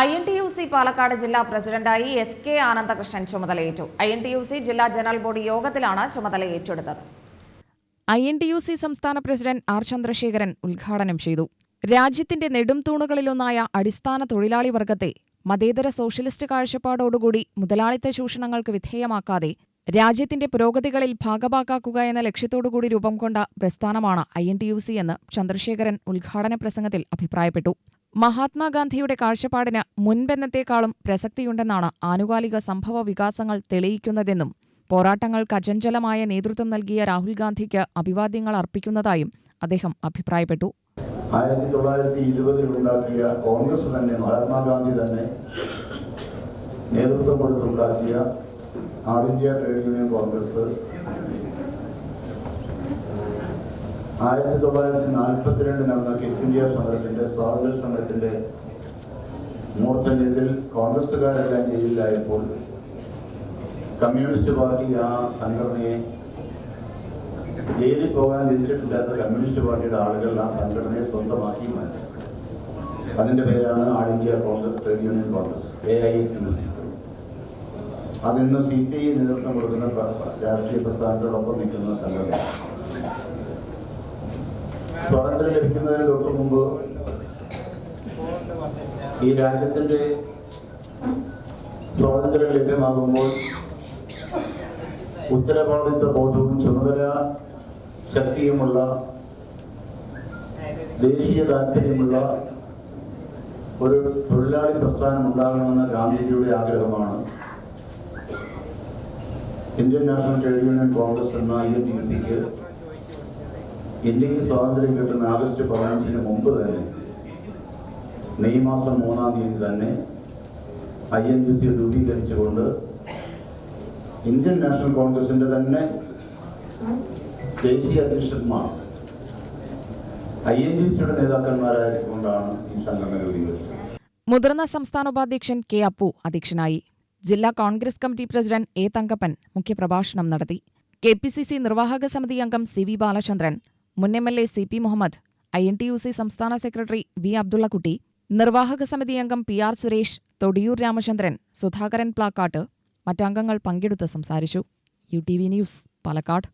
I N T U C Palakkad ജില്ലാ പ്രസിഡന്റായി S K Anandakrishnan ചുമതലയേറ്റു. I N T U C ജില്ലാ general body യോഗത്തിലാണ് ചുമതല ഏറ്റെടുത്തത് I N T U C സംസ്ഥാന പ്രസിഡന്റ് ആർ ചന്ദ്രശേഖരൻ ഉദ്ഘാടനം ചെയ്തു. രാജ്യത്തിന്റെ നെടും തൂണുകളിലൊന്നായ അടിസ്ഥാന തൊഴിലാളി വർഗത്തെ മതേതര സോഷ്യലിസ്റ്റ് കാഴ്ചപ്പാടോടുകൂടി മുതലാളിത്ത ചൂഷണങ്ങൾക്ക് വിധേയമാക്കാതെ രാജ്യത്തിന്റെ പുരോഗതികളിൽ ഭാഗഭാക്കാക്കുക എന്ന ലക്ഷ്യത്തോടുകൂടി രൂപം കൊണ്ട പ്രസ്ഥാനമാണ് I N T U C എന്ന് ചന്ദ്രശേഖരൻ ഉദ്ഘാടന പ്രസംഗത്തിൽ അഭിപ്രായപ്പെട്ടു. മഹാത്മാഗാന്ധിയുടെ കാഴ്ചപ്പാടിന് മുൻപെന്നത്തേക്കാളും പ്രസക്തിയുണ്ടെന്നാണ് ആനുകാലിക സംഭവ വികാസങ്ങൾ തെളിയിക്കുന്നതെന്നും പോരാട്ടങ്ങൾക്ക് അചഞ്ചലമായ നേതൃത്വം നൽകിയ രാഹുൽ ഗാന്ധിക്ക് അഭിവാദ്യങ്ങൾ അർപ്പിക്കുന്നതായും അദ്ദേഹം അഭിപ്രായപ്പെട്ടു. ആയിരത്തി തൊള്ളായിരത്തി ഇരുപതിൽ ഉണ്ടാക്കിയ കോൺഗ്രസ് തന്നെ മഹാത്മാഗാന്ധി തന്നെ നേതൃത്വം കൊടുത്തുണ്ടാക്കിയ all India trade union Congress ആയിരത്തി തൊള്ളായിരത്തി നാൽപ്പത്തിരണ്ട് നടന്ന ക്വിറ്റ് ഇന്ത്യ സമരത്തിന്റെ സ്വാതന്ത്ര്യ സമരത്തിന്റെ മൂർധന്യത്തിൽ കോൺഗ്രസ്സുകാരെല്ലാം ജയിലിലായപ്പോൾ കമ്മ്യൂണിസ്റ്റ് പാർട്ടി ആ സംഘടനയെ ജയിലിൽ പോകാൻ വിധിച്ചിട്ടില്ലാത്ത കമ്മ്യൂണിസ്റ്റ് പാർട്ടിയുടെ ആളുകൾ ആ സംഘടനയെ സ്വന്തമാക്കി മാറ്റി. അതിന്റെ പേരാണ് all India Congress trade union Congress A I U C അതിന്ന് സി പി ഐ നേതൃത്വം കൊടുക്കുന്ന രാഷ്ട്രീയ പ്രസ്ഥാനത്തോടൊപ്പം നിൽക്കുന്ന സംഘടന സ്വാതന്ത്ര്യം ലഭിക്കുന്നതിന് തൊട്ട് മുമ്പ് ഈ രാജ്യത്തിന്റെ സ്വാതന്ത്ര്യം ലഭ്യമാകുമ്പോൾ ഉത്തരവാദിത്വ ബോധവും ചുമതല ശക്തിയുമുള്ള ദേശീയ താല്പര്യമുള്ള ഒരു തൊഴിലാളി പ്രസ്ഥാനം ഉണ്ടാകണമെന്ന ഗാന്ധിജിയുടെ ആഗ്രഹമാണ്. Indian national trade union Congress എന്ന ഐ എൻ ഡി സിക്ക് ഇന്ത്യയ്ക്ക് സ്വാതന്ത്ര്യം കിട്ടുന്ന ആഗസ്റ്റ് പതിനഞ്ചിന് മുമ്പ് തന്നെ മെയ് മാസം മൂന്നാം തീയതി തന്നെ ഐ എൻ ബി സി രൂപീകരിച്ചുകൊണ്ട് ഇന്ത്യൻ നാഷണൽ കോൺഗ്രസിന്റെ തന്നെ ദേശീയ അധ്യക്ഷന്മാർ ഐ എൻ ബി സിയുടെ നേതാക്കന്മാരായതുകൊണ്ടാണ് ഈ സംഘടന രൂപീകരിച്ചത്. മുതിർന്ന സംസ്ഥാന ഉപാധ്യക്ഷൻ കെ അപ്പു അധ്യക്ഷനായി ജില്ലാ Congress committee president A Thankappan മുഖ്യപ്രഭാഷണം നടത്തി. കെ പി സി സി നിർവാഹക സമിതി അംഗം സി വി ബാലചന്ദ്രൻ മുൻ M L A C P Muhammad I N T U C സംസ്ഥാന സെക്രട്ടറി വി അബ്ദുള്ളക്കുട്ടി നിർവാഹക സമിതി അംഗം പി ആർ സുരേഷ് തൊടിയൂർ രാമചന്ദ്രൻ സുധാകരൻ പ്ലാക്കാട്ട് മറ്റംഗങ്ങൾ പങ്കെടുത്ത് സംസാരിച്ചു. U T V news Palakkad.